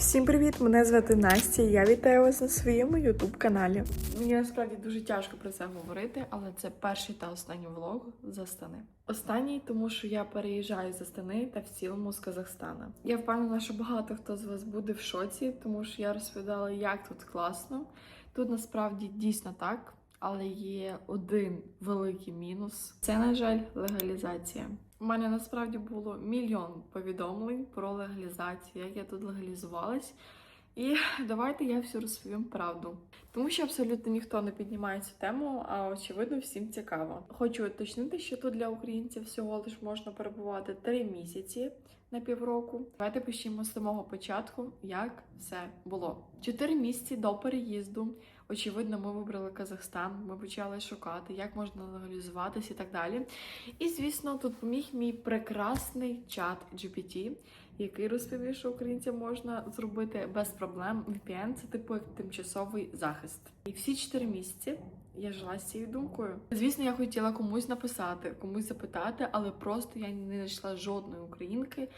Всім привіт! Мене звати Настя. Я вітаю вас на своєму ютуб каналі. Мені насправді дуже тяжко про це говорити, але це перший та останній влог з Астани. Останній, тому що я переїжджаю з Астани та в цілому з Казахстана. Я впевнена, що багато хто з вас буде в шоці, тому що я розповідала, як тут класно. Тут насправді дійсно так, але є один великий мінус: це, на жаль, легалізація. У мене насправді було мільйон повідомлень про легалізацію, як я тут легалізувалась. І давайте я всю розповім правду. Тому що абсолютно ніхто не піднімає цю тему, а очевидно всім цікаво. Хочу уточнити, що тут для українців всього лиш можна перебувати три місяці на півроку. Давайте почнемо з самого початку, як все було. Чотири місяці до переїзду. Очевидно, ми вибрали Казахстан. Ми почали шукати, як можна легалізуватися і так далі. І звісно, тут поміг мій прекрасний чат GPT, який розповів, що українцям можна зробити без проблем VPN, це типу як тимчасовий захист. І всі чотири місяці я жила з цією думкою. Звісно, я хотіла комусь написати, комусь запитати, але просто я не знайшла жодної українки,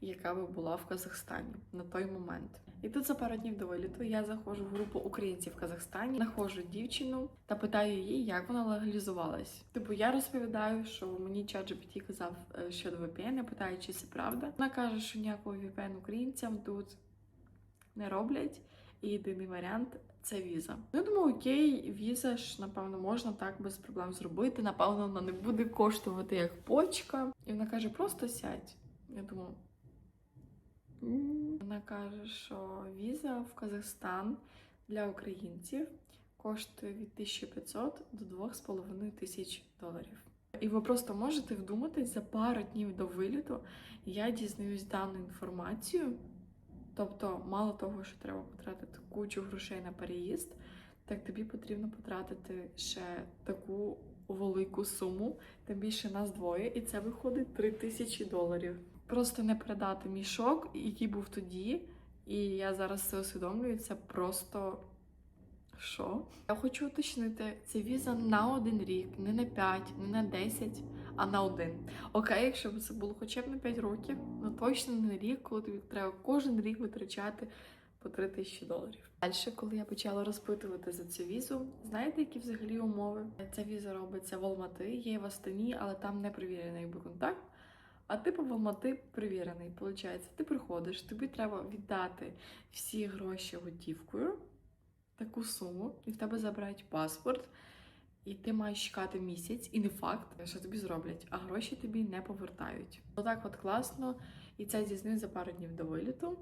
яка би була в Казахстані на той момент. І тут за пару днів до виліту я заходжу в групу українців в Казахстані, знаходжу дівчину та питаю її, як вона легалізувалась. Типу, я розповідаю, що мені чат GPT казав е, щодо VPN, я питаю, чи це правда. Вона каже, що ніякого VPN українцям тут не роблять. І єдиний варіант це віза. Ну, я думаю, окей, віза ж, напевно, можна так без проблем зробити. Напевно, вона не буде коштувати як почка. І вона каже, просто сядь. Я думаю. Вона каже, що віза в Казахстан для українців коштує від 1500 до 2500 доларів. І ви просто можете вдуматись за пару днів до виліту. Я дізнаюсь дану інформацію. Тобто, мало того, що треба потратити кучу грошей на переїзд, так тобі потрібно потратити ще таку велику суму, тим більше нас двоє, і це виходить 3 тисячі доларів. Просто не передати мій шок, який був тоді, і я зараз це усвідомлюю. Це просто що? Я хочу уточнити, це віза на один рік, не на 5, не на 10, а на один. Окей, якщо б це було хоча б на 5 років, ну точно не рік, коли тобі треба кожен рік витрачати по 3 тисячі доларів. Далі, коли я почала розпитувати за цю візу, знаєте, які взагалі умови? Ця віза робиться в Алмати, є в Астані, але там не перевірений контакт. А в Алмати перевірений. Получається, ти приходиш, тобі треба віддати всі гроші готівкою, таку суму, і в тебе забирають паспорт. І ти маєш чекати місяць, і не факт, що тобі зроблять, а гроші тобі не повертають. Отак от класно, і це дізнаю за пару днів до виліту.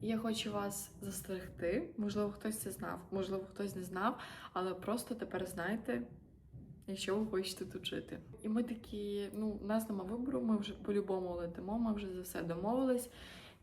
І я хочу вас застерегти. Можливо, хтось це знав, можливо, хтось не знав, але просто тепер знаєте, якщо ви хочете тут жити. І ми такі, ну, у нас нема вибору, ми вже по-любому летимо, ми вже за все домовились.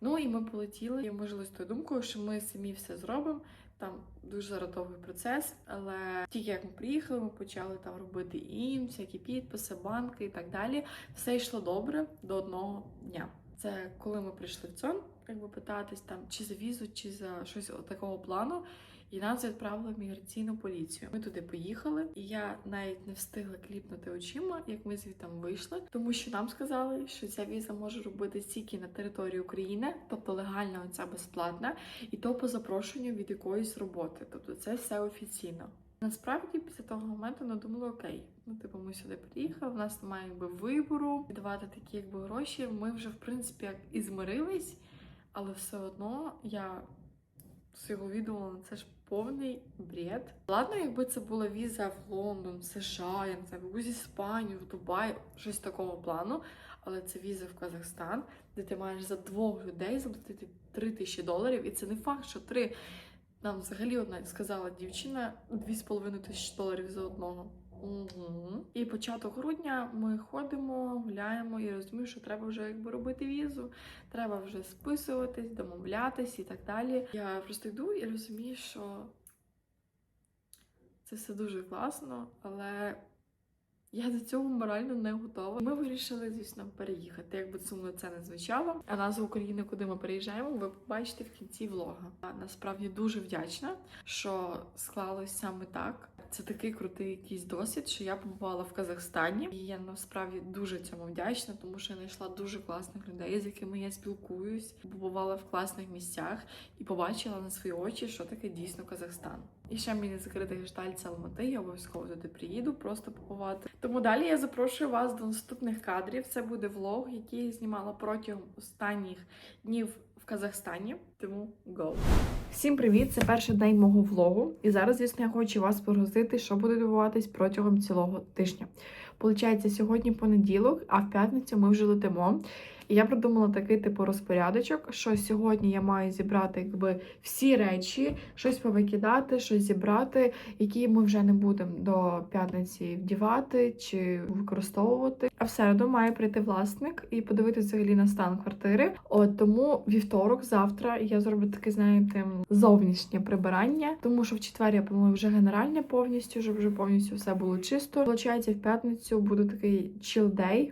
Ну і ми полетіли. І ми жили з тою думкою, що ми самі все зробимо. Там дуже зараз процес, але тільки як ми приїхали, ми почали там робити їм, всякі підписи, банки і так далі. Все йшло добре до одного дня. Це коли ми прийшли в ЦОН, якби питатись там чи за візу, чи за щось такого плану. І нас відправили в міграційну поліцію. Ми туди поїхали, і я навіть не встигла кліпнути очима, як ми звідти вийшли, тому що нам сказали, що ця віза може робити тільки на території України, тобто легальна оця безплатна, і то по запрошенню від якоїсь роботи. Тобто це все офіційно. Насправді, після того моменту ми думали, окей, ну типу, ми сюди приїхали, в нас немає якби вибору віддавати такі якби гроші. Ми вже в принципі як і змирились, але все одно я усвідомлювала, це ж повний бред. Ладно, якби це була віза в Лондон, США, я не знаю, в Іспанію, в Дубай, щось такого плану. Але це віза в Казахстан, де ти маєш за двох людей заплатити 3 тисячі доларів, і це не факт, що три. Нам взагалі одна сказала дівчина 2,5 тисячі доларів за одного. Угу. І початок грудня ми ходимо, гуляємо і розумію, що треба вже якби робити візу, треба вже списуватись, домовлятись і так далі. Я просто йду і розумію, що це все дуже класно, але Я до цього морально не готова. Ми вирішили, звісно, переїхати. Як би сумно це не звучало. А назву України, куди ми переїжджаємо, ви побачите в кінці влога. Насправді дуже вдячна, що склалось саме так. Це такий крутий якийсь досвід, що я побувала в Казахстані, і я насправді дуже цьому вдячна, тому що я знайшла дуже класних людей, з якими я спілкуюсь, побувала в класних місцях і побачила на свої очі, що таке дійсно Казахстан. І ще мій закритий гештальт це Алмати, я обов'язково туди приїду, просто побувати. Тому далі я запрошую вас до наступних кадрів. Це буде влог, який я знімала протягом останніх днів в Казахстані. Тому go! Всім привіт! Це перший день мого влогу. І зараз, звісно, я хочу вас погрузити, що буде відбуватись протягом цілого тижня. Получається, сьогодні понеділок, а в п'ятницю ми вже летимо. І я придумала такий типу розпорядочок, що сьогодні я маю зібрати якби всі речі, щось повикидати, щось зібрати, які ми вже не будемо до п'ятниці вдівати чи використовувати. А в середу має прийти власник і подивитися взагалі на стан квартири. От тому вівторок, завтра я зроблю таке, знаєте, зовнішнє прибирання, тому що в четвер я планую вже генеральне повністю, щоб вже повністю все було чисто. Получається, в п'ятницю буде такий chill.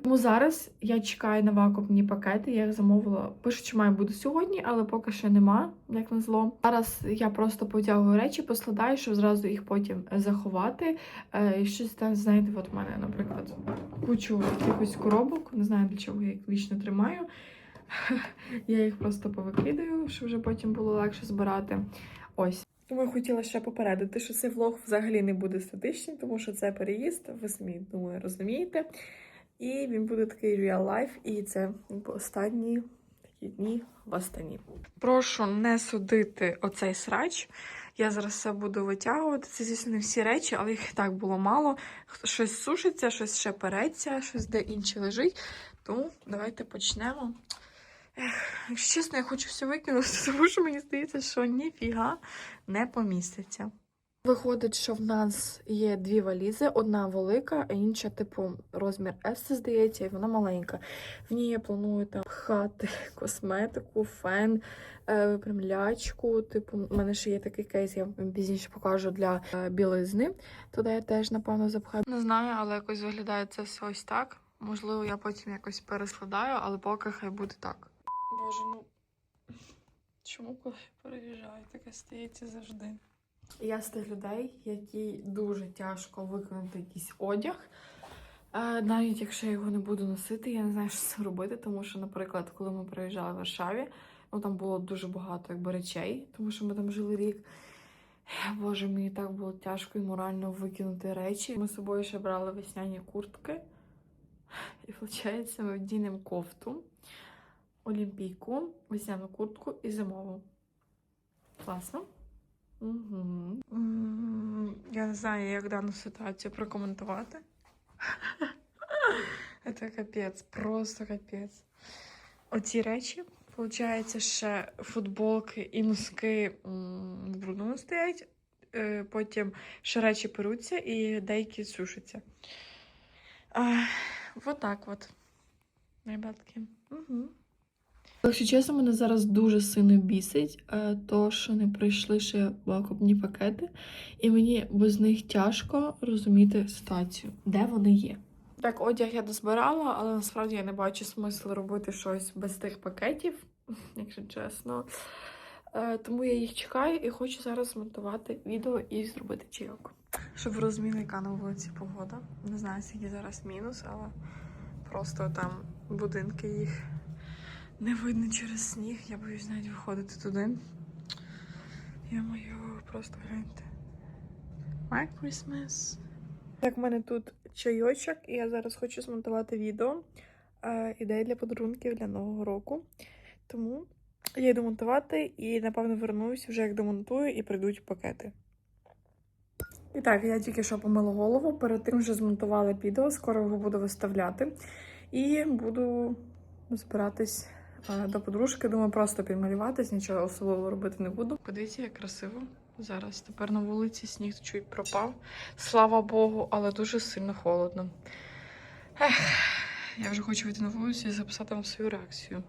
Тому зараз я чекаю на вакуумні пакети. Я їх замовила. Пишу, що має бути сьогодні, але поки що нема, як на зло. Зараз я просто потягую речі, поскладаю, щоб зразу їх потім заховати. Е, і щось там, знаєте, от в мене, наприклад, кучу якихось коробок. Не знаю для чого я їх вічно тримаю. Я їх просто повикидаю, щоб вже потім було легше збирати. Ось. Тому я хотіла ще попередити, що цей влог взагалі не буде статичним, тому що це переїзд, ви самі думаю, розумієте. І він буде такий real life, і це останні такі дні в Астані. Прошу не судити оцей срач. Я зараз все буду витягувати. Це, звісно, не всі речі, але їх і так було мало. Щось сушиться, щось ще переться, щось де інше лежить. Тому давайте почнемо. Ех, якщо чесно, я хочу все викинути, тому що мені здається, що ніфіга не поміститься. Виходить, що в нас є дві валізи: одна велика, а інша, типу, розмір S, здається, і вона маленька. В ній я планую там пхати косметику, фен, е, випрямлячку. Типу, у мене ще є такий кейс, я вам пізніше покажу для е, білизни. Туди я теж, напевно, запхаю. Не знаю, але якось виглядає це все ось так. Можливо, я потім якось перескладаю, але поки хай буде так. Боже, ну чому коли я переїжджаю, таке стається завжди. Я з тих людей, які дуже тяжко виконати якийсь одяг. Е, Навіть якщо я його не буду носити, я не знаю, що це робити. Тому що, наприклад, коли ми приїжджали в Варшаві, ну там було дуже багато якби речей, тому що ми там жили рік. Боже, мені так було тяжко і морально викинути речі. Ми з собою ще брали весняні куртки. І виходить, ми вдінемо кофту, олімпійку, весняну куртку і зимову. Класно. Угу. Я не знаю, як дану ситуацію прокоментувати. Це капець, просто капець. Оці речі, виходить, ще футболки і носки в брудному стоять. Е, Потім ще речі перуться і деякі сушаться. А, вот так от. Ребятки. Угу. Якщо чесно, мене зараз дуже сильно бісить, е, то що не прийшли ще вакуумні пакети, і мені без них тяжко розуміти ситуацію, де вони є. Так, одяг я дозбирала, але насправді я не бачу смислу робити щось без тих пакетів, якщо чесно. Е, Тому я їх чекаю і хочу зараз змонтувати відео і зробити чайок. Щоб ви розуміли, яка на вулиці погода. Не знаю, скільки зараз мінус, але просто там будинки їх не видно через сніг. Я боюсь навіть виходити туди. Я маю просто гляньте. My Christmas. Так, в мене тут чайочок, і я зараз хочу змонтувати відео. Е, ідеї для подарунків для Нового року. Тому я йду монтувати і, напевно, вернусь вже як домонтую і прийдуть пакети. І так, я тільки що помила голову, перед тим вже змонтувала відео, скоро його буду виставляти. І буду збиратись до подружки. Думаю, просто підмалюватись, нічого особливого робити не буду. Подивіться, як красиво. Зараз тепер на вулиці сніг чуть пропав. Слава Богу, але дуже сильно холодно. Ех, я вже хочу вийти на вулицю і записати вам свою реакцію.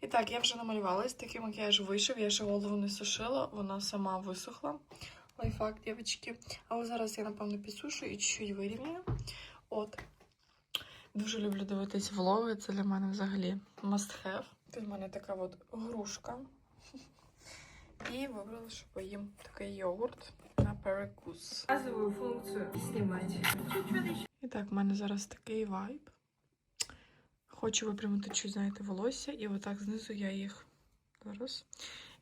І так, я вже намалювалась, такий макіяж вийшов, я ще голову не сушила, вона сама висохла. Лайфхак, дівчатки. Але зараз я, напевно, підсушу і чуть-чуть вирівнюю. От. Дуже люблю дивитись влоги, це для мене взагалі must have. Тут в мене така от грушка. І вибрала, що поїм такий йогурт на перекус. Показываю функцию снимать. І так, в мене зараз такий вайб. Хочу випрямити чуть, знаєте, волосся, і отак знизу я їх зараз.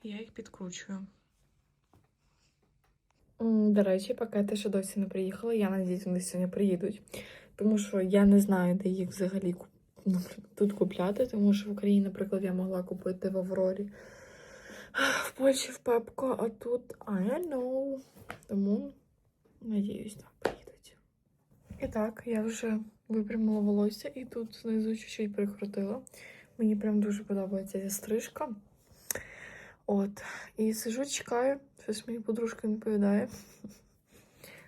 Я їх підкручую. До речі, пакети ще досі не приїхали. Я надіюсь, вони сьогодні приїдуть. Тому що я не знаю, де їх взагалі тут купляти, тому що в Україні, наприклад, я могла купити в Аврорі. В Польщі в Пепко, а тут I know. Тому надіюсь, так приїдуть. І так, я вже випрямила волосся і тут знизу чуть-чуть прикрутила. Мені прям дуже подобається ця стрижка. От. І сижу, чекаю. Щось мені подружка відповідає.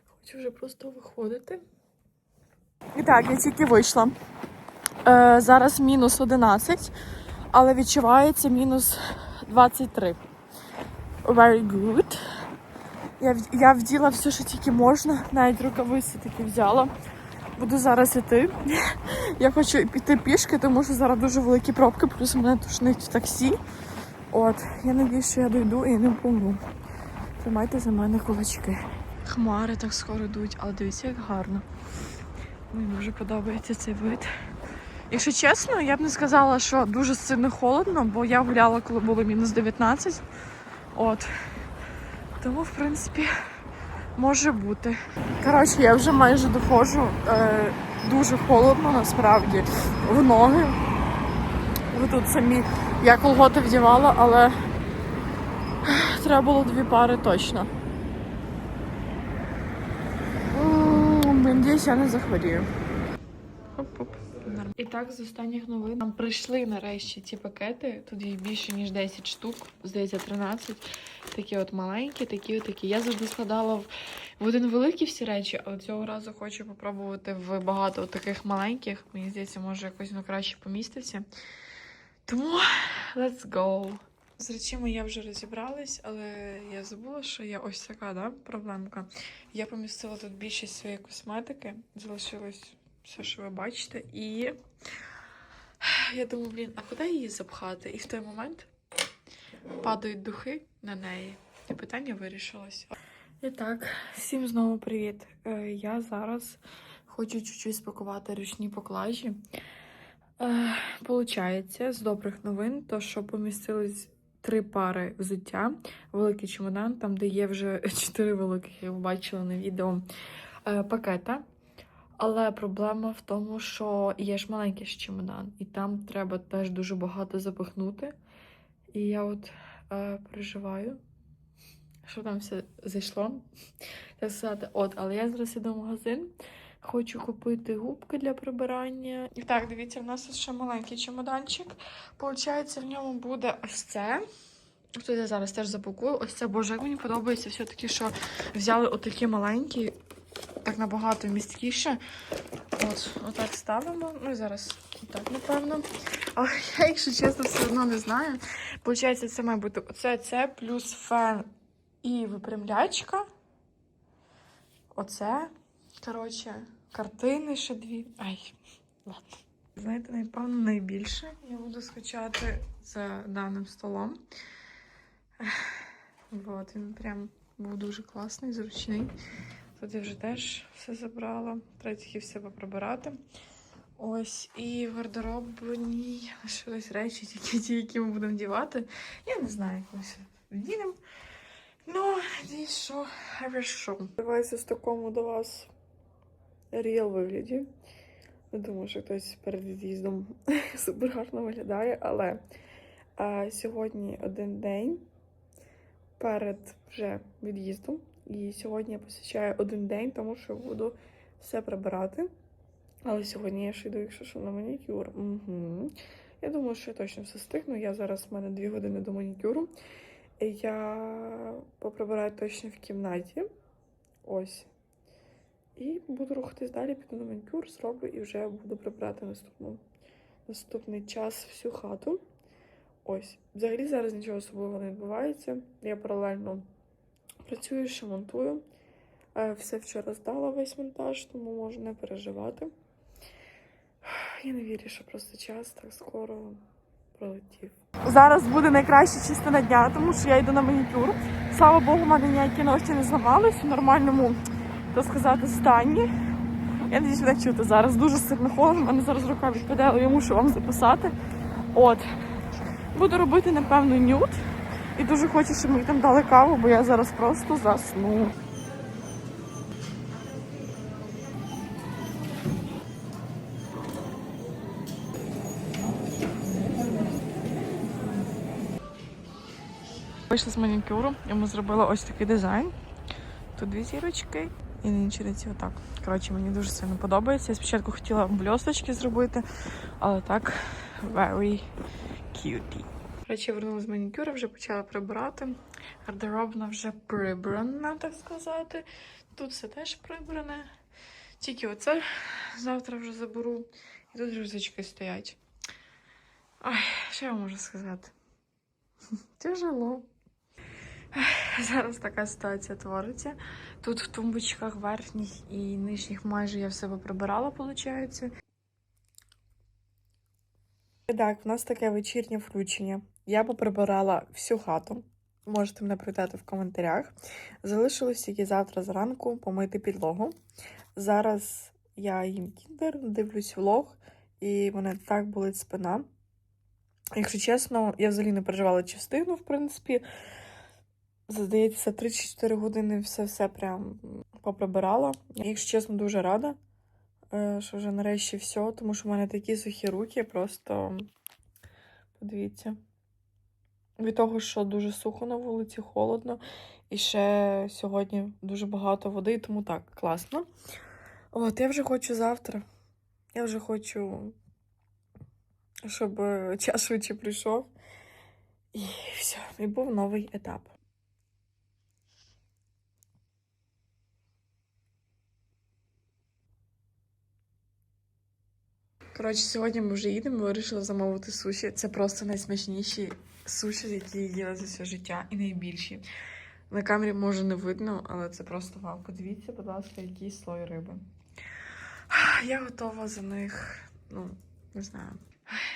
Хочу вже просто виходити. І так, я тільки вийшла. Е, зараз мінус 11, але відчувається мінус 23. Very good. Я, я вділа все, що тільки можна, навіть рукавиці такі взяла. Буду зараз іти. Я хочу піти пішки, тому що зараз дуже великі пробки, плюс мене тушнить в таксі. От, я надіюсь, що я дойду і не помру. Тримайте за мене кулачки. Хмари так скоро йдуть, але дивіться, як гарно. Мені дуже подобається цей вид. Якщо чесно, я б не сказала, що дуже сильно холодно, бо я гуляла, коли було мінус 19. От. Тому, в принципі, може бути. Коротше, я вже майже доходжу. Е, дуже холодно насправді в ноги. Ви тут самі я колготи вдівала, але треба було дві пари точно. Надіюсь, я не захворію. І так, з останніх новин нам прийшли нарешті ці пакети. Тут їх більше, ніж 10 штук, здається, 13. Такі от маленькі, такі от такі. Я завжди складала в, один великий всі речі, але цього разу хочу попробувати в багато таких маленьких. Мені здається, може якось воно краще поміститься. Тому let's go. З речами я вже розібралась, але я забула, що є ось така да, проблемка. Я помістила тут більшість своєї косметики, залишилось все, що ви бачите, і я думаю, блін, а куди її запхати? І в той момент падають духи на неї, і питання вирішилось. І так, всім знову привіт. Е, Я зараз хочу чуть-чуть спакувати ручні поклажі. Получається, з добрих новин, то що помістились три пари взуття, великий чемодан, там, де є вже чотири великих, як ви бачили на відео, е, пакета. Але проблема в тому, що є ж маленький чемодан, і там треба теж дуже багато запихнути. І я от е, переживаю, що там все зайшло. Так сказати, от, але я зараз іду в магазин. Хочу купити губки для прибирання. І так, дивіться, в нас ще маленький чемоданчик. Получається, в ньому буде ось це. Тут я зараз теж запакую. Ось це, боже, як мені подобається все-таки, що взяли отакі маленькі, так набагато місткіше. От, отак ставимо. Ну і зараз отак, напевно. Але я, якщо чесно, все одно не знаю. Получається, це має бути оце, це плюс фен і випрямлячка. Оце. Коротше, картини ще дві. Ай, ладно. Знаєте, напевно, найбільше я буду скачати за даним столом. Вот, він прям був дуже класний, зручний. Тут я вже теж все забрала. Треба тільки все поприбирати. Ось, і в гардеробній лишились речі, тільки ті, які ми будемо дівати. Я не знаю, як ми все вдінемо. Ну, надіюсь, що хорошо. Сподіваюся, з такому до вас ріл вигляді. Не думаю, що хтось перед від'їздом супер гарно виглядає, але а, сьогодні один день перед вже від'їздом. І сьогодні я посвячаю один день, тому що буду все прибирати. Але сьогодні я ще йду, якщо що, на манікюр. Угу. Я думаю, що я точно все встигну. Я зараз в мене дві години до манікюру. Я поприбираю точно в кімнаті. Ось. І буду рухатись далі, піду на манікюр, зроблю і вже буду прибирати наступну, наступний час всю хату. Ось. Взагалі зараз нічого особливого не відбувається. Я паралельно працюю, ще монтую. Е, Все вчора здала весь монтаж, тому можу не переживати. Я не вірю, що просто час так скоро пролетів. Зараз буде найкраща частина дня, тому що я йду на манікюр. Слава Богу, в мене ніякі ногті не зламались в нормальному, так сказати, стані. Я надіюсь, мене чути зараз. Дуже сильно холодно, в мене зараз рука відпаде, але я мушу вам записати. От. Буду робити, напевно, нюд. І дуже хочу, щоб мені там дали каву, бо я зараз просто засну. Вийшла з манікюру, йому зробила ось такий дизайн. Тут дві зірочки і на іншій руці отак. Коротше, мені дуже сильно подобається. Я спочатку хотіла бльосточки зробити, але так very cutie. Я вернулася з манікюра, вже почала прибирати. Гардеробна вже прибрана, так сказати. Тут все теж прибране. Тільки оце завтра вже заберу. І тут рюкзачки стоять. Ай, що я можу сказати? Тяжело. Зараз така ситуація твориться. Тут в тумбочках верхніх і нижніх майже я в себе прибирала, виходить. Так, в нас таке вечірнє включення. Я поприбирала всю хату. Можете мене привітати в коментарях. Залишилось тільки завтра зранку помити підлогу. Зараз я їм кіндер, дивлюсь влог, і мене так болить спина. Якщо чесно, я взагалі не переживала чи встигну, в принципі. Здається, 3-4 години все-все прям поприбирала. Якщо чесно, дуже рада, е, що вже нарешті все, тому що в мене такі сухі руки, просто подивіться. Від того, що дуже сухо на вулиці, холодно, і ще сьогодні дуже багато води, тому так, класно. От, я вже хочу завтра. Я вже хочу, щоб час швидше прийшов. І все, і був новий етап. Коротше, сьогодні ми вже їдемо, вирішила замовити суші. Це просто найсмачніші суші, які я їла за все життя, і найбільші. На камері може не видно, але це просто вау. Подивіться, будь ласка, який слой риби. Я готова за них, ну, не знаю.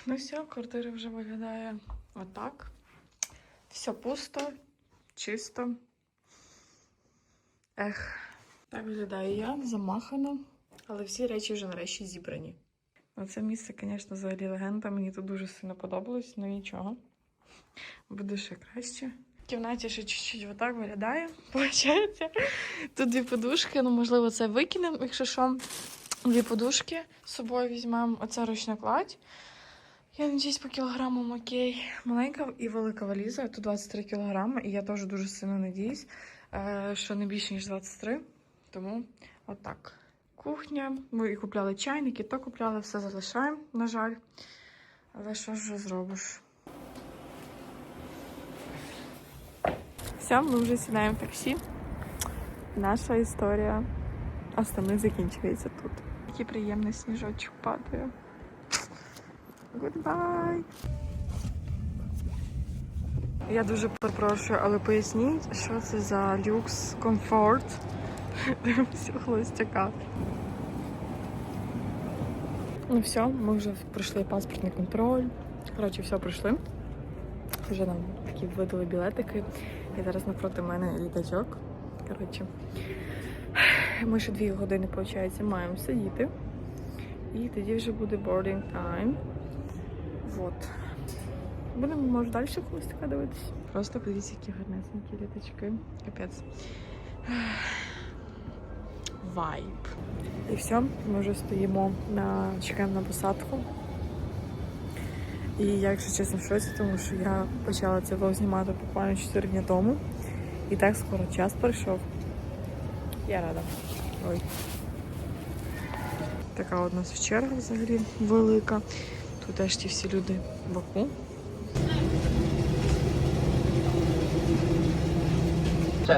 Ну все, квартира вже виглядає отак. Все пусто, чисто. Ех, так виглядаю я, замахана, але всі речі вже нарешті зібрані. Ну, Це місце, звісно, взагалі легенда. Мені тут дуже сильно подобалось, ну нічого. Буде ще краще. В кімнаті ще чуть-чуть отак виглядає, виходить. Тут дві подушки, ну, можливо, це викинемо, якщо що. Дві подушки з собою візьмемо. Оце ручна кладь. Я надіюсь, по кілограмам окей. Маленька і велика валіза, тут 23 кілограми, і я теж дуже сильно надіюсь, е, що не більше, ніж 23. Тому отак. Кухня. Ми і купляли чайники, то купляли, все залишаємо, на жаль. Але що ж зробиш? Все, ми вже сідаємо в таксі. Наша історія остальних закінчується тут. Який приємний сніжочок падає. Goodbye! Я дуже перепрошую, але поясніть, що це за люкс комфорт. Дивимося холостяка. Ну все, ми вже пройшли паспортний контроль. Коротше, все пройшли. Вже нам такі видали білетики. І зараз навпроти мене літачок. Коротше, ми ще дві години, виходить, маємо сидіти. І тоді вже буде boarding time. Вот. Будемо, може, далі колись така дивитися. Просто подивіться, які гарнесенькі літачки. Капець. Вайб. І все, ми вже стоїмо на чекаємо на посадку. І я, якщо чесно, в шоці, тому що я почала цей влог знімати буквально 4 дні тому. І так скоро час пройшов. Я рада. Ой. Така у нас черга взагалі велика. Тут теж ті всі люди в Баку.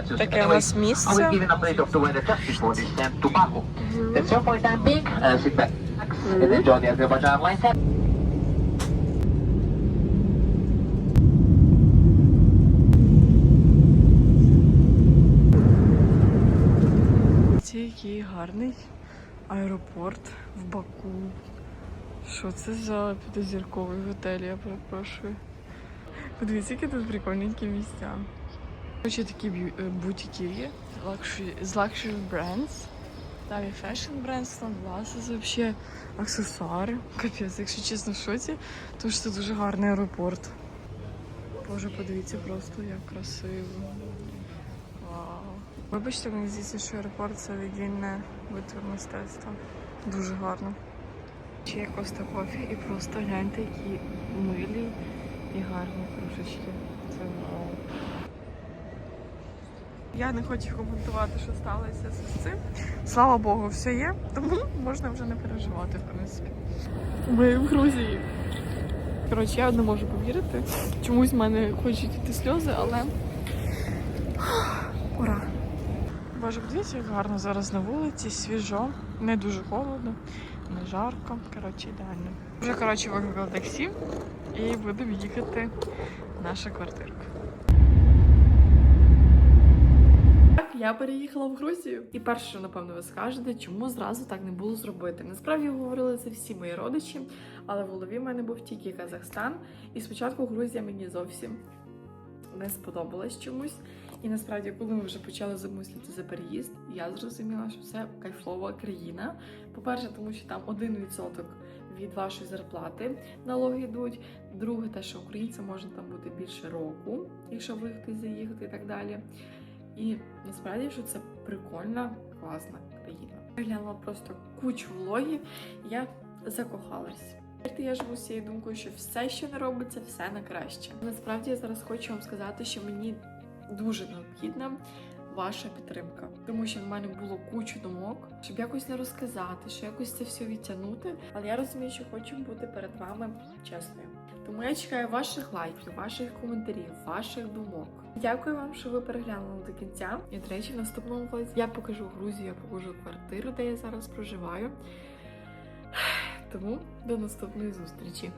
Таке у нас місце. Який гарний аеропорт в Баку. Що це за п'ятизірковий готель, я перепрошую. Подивіться, які тут прикольненькі місця. Короче, такі е, бутики є з luxury brands. Там і fashion brands, sunglasses, вообще аксесуари. Капець, якщо чесно, в шоці, тому що це дуже гарний аеропорт. Боже, подивіться просто, як красиво. Вау. Вибачте, мені здається, що аеропорт це віддільне витвір мистецтва. Дуже гарно. Ще є Коста Кофі і просто гляньте, які милі і гарні кружечки. Це. Я не хочу коментувати, що сталося з цим. Слава Богу, все є, тому можна вже не переживати, в принципі. Ми в Грузії. Коротше, я не можу повірити. Чомусь в мене хочуть йти сльози, але ура! Боже, подивіться, як гарно зараз на вулиці, свіжо, не дуже холодно, не жарко. Коротше, ідеально. Вже коротше викликали таксі і будемо їхати в нашу квартирку. Так, я переїхала в Грузію. І перше, що напевно ви скажете, чому зразу так не було зробити. Насправді говорили це всі мої родичі, але в голові в мене був тільки Казахстан. І спочатку Грузія мені зовсім не сподобалась чомусь. І насправді, коли ми вже почали замислити за переїзд, я зрозуміла, що це кайфлова країна. По-перше, тому що там 1% від вашої зарплати налоги йдуть. Друге, те, що українцям можна там бути більше року, якщо виїхати, заїхати і так далі. І насправді, що це прикольна, класна країна. Глянула просто кучу влогів, я закохалась. Я живу з цією думкою, що все, що не робиться, все на краще. Насправді я зараз хочу вам сказати, що мені дуже необхідна ваша підтримка, тому що в мене було кучу думок, щоб якось не розказати, що якось це все відтягнути. Але я розумію, що хочу бути перед вами чесною. Тому я чекаю ваших лайків, ваших коментарів, ваших думок. Дякую вам, що ви переглянули до кінця. І до речі, в наступному влозі я покажу Грузію, я покажу квартиру, де я зараз проживаю. Тому до наступної зустрічі.